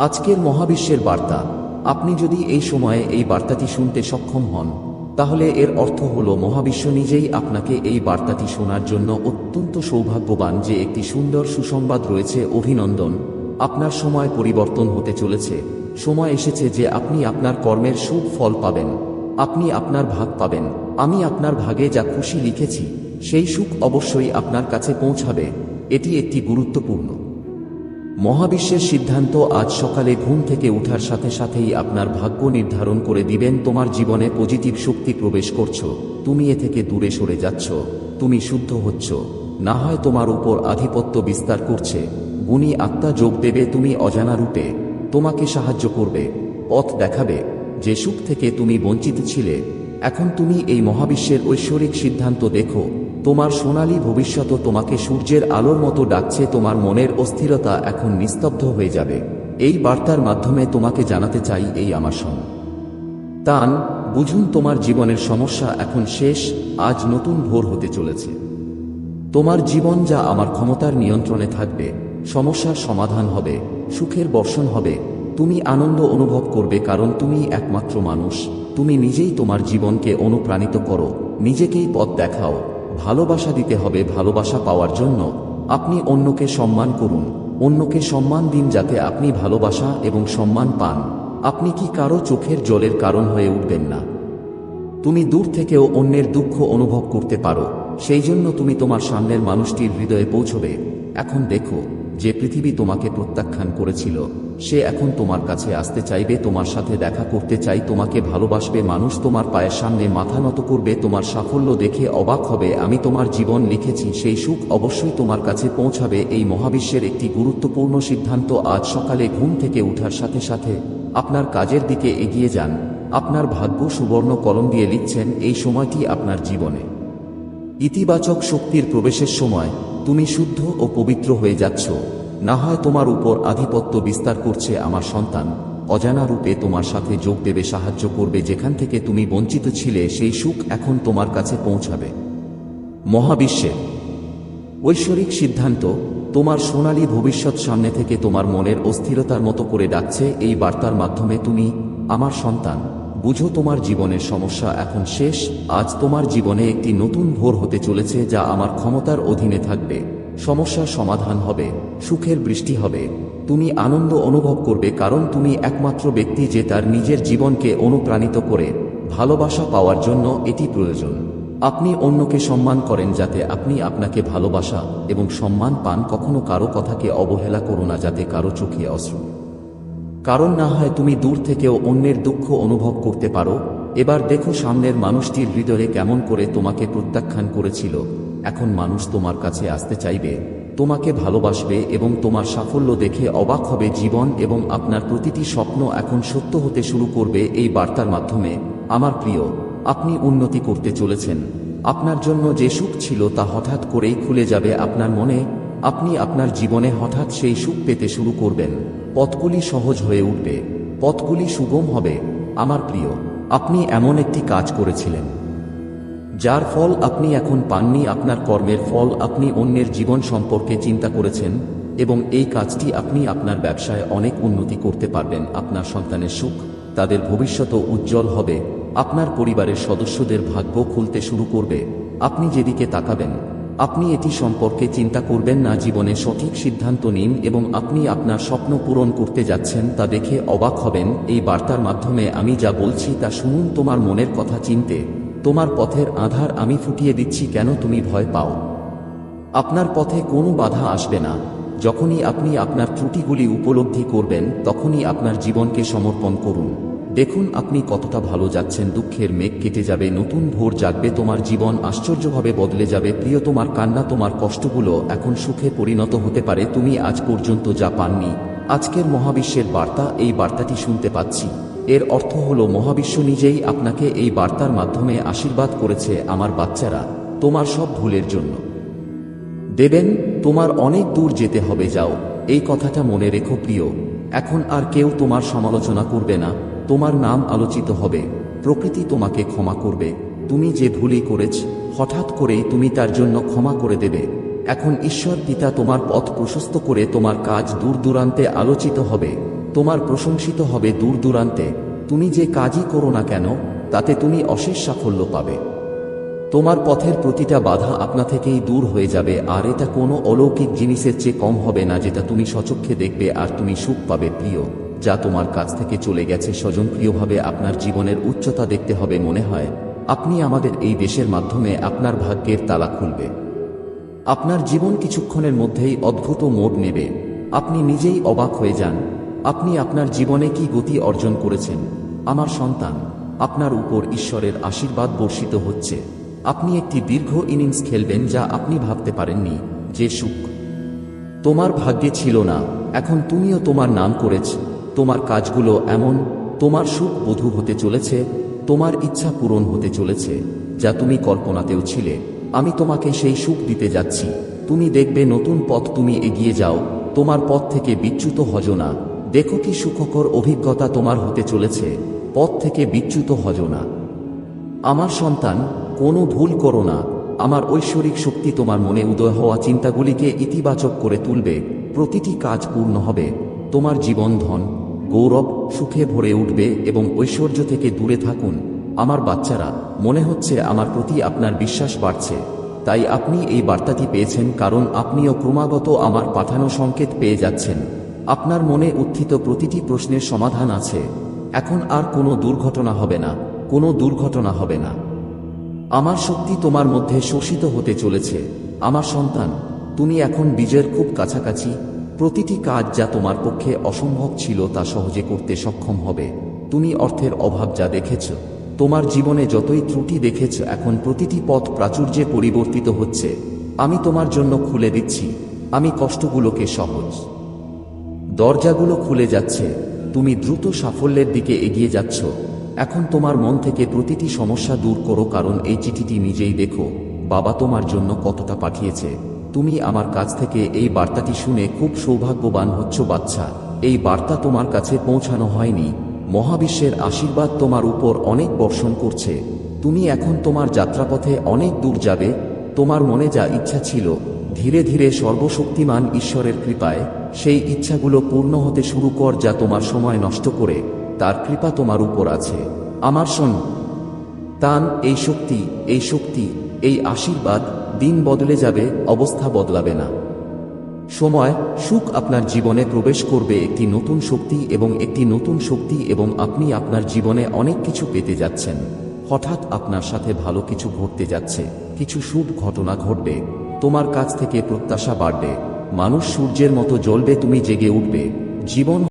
আজকের মহাবিশ্বের বার্তা। আপনি যদি এই সময়ে এই বার্তাটি শুনতে সক্ষম হন, তাহলে এর অর্থ হল মহাবিশ্ব নিজেই আপনাকে এই বার্তাটি শোনার জন্য অত্যন্ত সৌভাগ্যবান যে একটি সুন্দর সুসংবাদ রয়েছে, অভিনন্দন। আপনার সময় পরিবর্তন হতে চলেছে। সময় এসেছে যে আপনি আপনার কর্মের সুখ ফল পাবেন। আপনি আপনার ভাগ পাবেন। আমি আপনার ভাগে যা খুশি লিখেছি, সেই সুখ অবশ্যই আপনার কাছে পৌঁছাবে। এটি একটি গুরুত্বপূর্ণ মহাবিশ্বের সিদ্ধান্ত আজ সকালে ঘুম থেকে উঠার সাথে সাথেই আপনার ভাগ্য নির্ধারণ করে দিবেন, তোমার জীবনে পজিটিভ শক্তি প্রবেশ করছ, তুমি এ থেকে দূরে সরে যাচ্ছ, তুমি শুদ্ধ হচ্ছ, না হয় তোমার উপর আধিপত্য বিস্তার করছে, গুণী আত্মা যোগ দেবে, তুমি অজানা রূপে, তোমাকে সাহায্য করবে, পথ দেখাবে, যে সুখ থেকে তুমি বঞ্চিত ছিলে, এখন তুমি এই মহাবিশ্বের ঐশ্বরিক সিদ্ধান্ত দেখো তোমার সোনালী ভবিষ্যৎ তোমাকে সূর্যের আলোর মতো ডাকছে, তোমার মনের অস্থিরতা এখন নিস্তব্ধ হয়ে যাবে। এই বার্তার মাধ্যমে তোমাকে জানাতে চাই এই আমার সঙ্গ। তান, বুঝুন তোমার জীবনের সমস্যা এখন শেষ, আজ নতুন ভোর হতে চলেছে। তোমার জীবন যা আমার ক্ষমতার নিয়ন্ত্রণে থাকবে, সমস্যার সমাধান হবে, সুখের বর্ষণ হবে। তুমি আনন্দ অনুভব করবে কারণ তুমি একমাত্র মানুষ। তুমি নিজেই তোমার জীবনকে অনুপ্রাণিত করো, নিজেকেই পথ দেখাও। ভালোবাসা দিতে হবে ভালোবাসা পাওয়ার জন্য। আপনি অন্যকে সম্মান করুন। অন্যকে সম্মান দিন যাতে আপনি ভালোবাসা এবং সম্মান পান। আপনি কি কারও চোখের জলের কারণ হয়ে উঠবেন না? তুমি দূর থেকেও অন্যের দুঃখ অনুভব করতে পারো। সেই জন্য তুমি তোমার সামনের মানুষটির হৃদয়ে পৌঁছবে। এখন দেখো যে পৃথিবী তোমাকে প্রত্যাখ্যান করেছিল, সে এখন তোমার কাছে আসতে চাইবে, তোমার সাথে দেখা করতে চাই, তোমাকে ভালোবাসবে, মানুষ তোমার পায়ের সামনে মাথা নত করবে, তোমার সাফল্য দেখে অবাক হবে, আমি তোমার জীবন লিখেছি, সেই সুখ অবশ্যই তোমার কাছে পৌঁছাবে, এই মহাবিশ্বের একটি গুরুত্বপূর্ণ সিদ্ধান্ত আজ সকালে ঘুম থেকে উঠার সাথে সাথে আপনার কাজের দিকে এগিয়ে যান, আপনার ভাগ্য সুবর্ণ কলম দিয়ে লিখছেন, এই সময়টি আপনার জীবনে। ইতিবাচক শক্তির প্রবেশের সময় তুমি শুদ্ধ ও পবিত্র হয়ে যাচ্ছ। না হয় তোমার উপর আধিপত্য বিস্তার করছে আমার সন্তান। অজানা রূপে তোমার সাথে যোগ দেবে, সাহায্য করবে, যেখান থেকে তুমি বঞ্চিত ছিলে, সেই সুখ এখন তোমার কাছে পৌঁছাবে। মহাবিশ্বে। ঐশ্বরিক সিদ্ধান্ত, তোমার সোনালী ভবিষ্যৎ সামনে থেকে তোমার মনের অস্থিরতার মতো করে ডাকছে এই বার্তার মাধ্যমে তুমি, আমার সন্তান। বুঝো তোমার জীবনের সমস্যা এখন শেষ, আজ তোমার জীবনে একটি নতুন ভোর হতে চলেছে যা আমার ক্ষমতার অধীনে থাকবে। সমস্যার সমাধান হবে, সুখের বৃষ্টি হবে। তুমি আনন্দ অনুভব করবে কারণ তুমি একমাত্র ব্যক্তি যে তার নিজের জীবনকে অনুপ্রাণিত করে। ভালোবাসা পাওয়ার জন্য এটি প্রয়োজন। আপনি অন্যকে সম্মান করেন যাতে আপনি আপনাকে ভালোবাসা এবং সম্মান পান। কখনো কারও কথাকে অবহেলা করো না যাতে কারও চোখে অশ্রু কারণ না হয় তুমি দূর থেকেও অন্যের দুঃখ অনুভব করতে পারো, এবার দেখো সামনের মানুষটির হৃদয়ে কেমন করে তোমাকে প্রত্যাখ্যান করেছিল। এখন মানুষ তোমার কাছে আসতে চাইবে, তোমাকে ভালোবাসবে এবং তোমার সাফল্য দেখে অবাক হবে জীবন এবং আপনার প্রতিটি স্বপ্ন এখন সত্য হতে শুরু করবে এই বার্তার মাধ্যমে। আমার প্রিয়, আপনি উন্নতি করতে চলেছেন। আপনার জন্য যে সুখ ছিল তা হঠাৎ করেই খুলে যাবে আপনার মনে। আপনি আপনার জীবনে হঠাৎ সেই সুখ পেতে শুরু করবেন। পথগুলি সহজ হয়ে উঠবে। পথগুলি সুগম হবে। আমার প্রিয়, আপনি এমন একটি কাজ করেছিলেন। যার ফল আপনি এখন পাননি, আপনার কর্মের ফল আপনি অন্যের জীবন সম্পর্কে চিন্তা করেছেন এবং এই কাজটি আপনি আপনার ব্যবসায় অনেক উন্নতি করতে পারবেন। আপনার সন্তানের সুখ তাদের ভবিষ্যৎ উজ্জ্বল হবে। আপনার পরিবারের সদস্যদের ভাগ্য খুলতে শুরু করবে। আপনি যেদিকে তাকাবেন আপনি এটি সম্পর্কে চিন্তা করবেন না, জীবনে সঠিক সিদ্ধান্ত নিন এবং আপনি আপনার স্বপ্ন পূরণ করতে যাচ্ছেন তা দেখে অবাক হবেন। এই বার্তার মাধ্যমে আমি যা বলছি তা শুনুন, তোমার মনের কথা চিনতে। তোমার পথের আধার আমি ফুটিয়ে দিচ্ছি, কেন তুমি ভয় পাও? আপনার পথে কোনো বাধা আসবে না। যখনই আপনি আপনার ত্রুটিগুলি উপলব্ধি করবেন, তখনই আপনার জীবনকে সমর্পণ করুন। দেখুন আপনি কতটা ভালো যাচ্ছেন, দুঃখের মেঘ কেটে যাবে, নতুন ভোর জাগবে, তোমার জীবন আশ্চর্যভাবে বদলে যাবে, প্রিয় তোমার কান্না, তোমার কষ্টগুলো এখন সুখে পরিণত হতে পারে, তুমি আজ পর্যন্ত যা পাননি। আজকের মহাবিশ্বের বার্তা, এই বার্তাটি শুনতে পাচ্ছি। এর অর্থ হল, মহাবিশ্ব নিজেই আপনাকে এই বার্তার মাধ্যমে আশীর্বাদ করেছে আমার বাচ্চারা, তোমার সব ভুলের জন্য। দেবেন, তোমার অনেক দূর যেতে হবে, যাও। এই কথাটা মনে রেখো, প্রিয়। এখন আর কেউ তোমার সমালোচনা করবে না। তোমার নাম আলোচিত হবে। প্রকৃতি তোমাকে ক্ষমা করবে। তুমি যে ভুলই করেছ, হঠাৎ করেই তুমি তার জন্য ক্ষমা করে দেবে। এখন ঈশ্বর পিতা তোমার পথ প্রশস্ত করে তোমার কাজ দূর দূরান্তে আলোচিত হবে। তোমার প্রশংসিত হবে দূর দূরান্তে তুমি যে কাজই করো না কেন, তাতে তুমি অশেষ সাফল্য পাবে। তোমার পথের প্রতিটা বাধা আপনা থেকেই দূর হয়ে যাবে, আর এটা কোনো অলৌকিক জিনিসের চেয়ে কম হবে না যেটা তুমি সচক্ষে দেখবে আর তুমি সুখ পাবে, প্রিয়। যা তোমার কাছ থেকে চলে গেছে স্বজনপ্রিয়ভাবে আপনার জীবনের উচ্চতা দেখতে হবে মনে হয়। আপনি আমাদের এই দেশের মাধ্যমে আপনার ভাগ্যের তালা খুলবে। আপনার জীবন কিছুক্ষণের মধ্যেই অদ্ভুত মোড় নেবে। আপনি নিজেই অবাক হয়ে যান, আপনি আপনার জীবনে কি গতি অর্জন করেছেন? আমার সন্তান, আপনার উপর ঈশ্বরের আশীর্বাদ বর্ষিত হচ্ছে। আপনি একটি দীর্ঘ ইনিংস খেলবেন যা আপনি ভাবতে পারেননি যে সুখ। তোমার ভাগ্যে ছিল না, এখন তুমিও তোমার নাম করেছ। তোমার কাজগুলো এমন, তোমার সুখ বধূ হতে চলেছে, তোমার ইচ্ছা পূরণ হতে চলেছে, যা তুমি কল্পনাতেও ছিলে। আমি তোমাকে সেই সুখ দিতে যাচ্ছি। তুমি দেখবে নতুন পথ তুমি এগিয়ে যাও, তোমার পথ থেকে বিচ্যুত হজ না। দেখো কি সুখকর অভিজ্ঞতা তোমার হতে চলেছে, পথ থেকে বিচ্যুত হজ না। আমার সন্তান, কোনো ভুল করো না। আমার ঐশ্বরিক শক্তি তোমার মনে উদয় হওয়া চিন্তাগুলিকে ইতিবাচক করে তুলবে। প্রতিটি কাজ পূর্ণ হবে। তোমার জীবন ধন, গৌরব সুখে ভরে উঠবে এবং ঐশ্বর্য থেকে দূরে থাকুন। আমার বাচ্চারা, মনে হচ্ছে আমার প্রতি আপনার বিশ্বাস বাড়ছে। তাই আপনি এই বার্তাটি পেয়েছেন কারণ আপনিও ক্রমাগত আমার পাঠানো সংকেত পেয়ে যাচ্ছেন। আপনার মনে উত্থিত প্রতিটি প্রশ্নের সমাধান আছে। এখন আর কোনো দুর্ঘটনা হবে না, কোনো দুর্ঘটনা হবে না। আমার শক্তি তোমার মধ্যে শোষিত হতে চলেছে। আমার সন্তান, তুমি এখন বিজয়ের খুব কাছাকাছি প্রতিটি কাজ যা তোমার পক্ষে অসম্ভব ছিল তা সহজে করতে সক্ষম হবে। তুমি অর্থের অভাব যা দেখেছ, তোমার জীবনে যতই ত্রুটি দেখেছ, এখন প্রতিটি পথ প্রাচুর্যে পরিবর্তিত হচ্ছে। আমি তোমার জন্য খুলে দিচ্ছি। আমি কষ্টগুলোকে সহজ দরজাগুলো খুলে যাচ্ছে। তুমি দ্রুত সাফল্যের দিকে এগিয়ে যাচ্ছ। এখন তোমার মন থেকে প্রতিটি সমস্যা দূর করো, কারণ এই চিঠিটি নিজেই দেখো। বাবা তোমার জন্য কতটা পাঠিয়েছে। তুমি আমার কাছ থেকে এই বার্তাটি শুনে খুব সৌভাগ্যবান হচ্ছ, বাচ্চা। এই বার্তা তোমার কাছে পৌঁছানো হয়নি। মহাবিশ্বের আশীর্বাদ তোমার উপর অনেক বর্ষণ করছে। তুমি এখন তোমার যাত্রাপথে অনেক দূর যাবে। তোমার মনে যা ইচ্ছা ছিল, ধীরে ধীরে সর্বশক্তিমান ঈশ্বরের কৃপায়, সেই ইচ্ছাগুলো পূর্ণ হতে শুরু কর যা তোমার সময় নষ্ট করে। তার কৃপা তোমার উপর আছে। আমার শোন। তান, এই শক্তি এই শক্তি, এই আশীর্বাদ দিন বদলে যাবে, অবস্থা বদলাবে না। সময়, সুখ আপনার জীবনে প্রবেশ করবে একটি নতুন শক্তি এবং একটি নতুন শক্তি এবং আপনি আপনার জীবনে অনেক কিছু পেতে যাচ্ছেন। হঠাৎ আপনার সাথে ভালো কিছু ঘটতে যাচ্ছে, কিছু শুভ ঘটনা ঘটবে, তোমার কাছ থেকে প্রত্যাশা বাড়বে, মানুষ সূর্যের মতো জ্বলবে, তুমি জেগে উঠবে, জীবন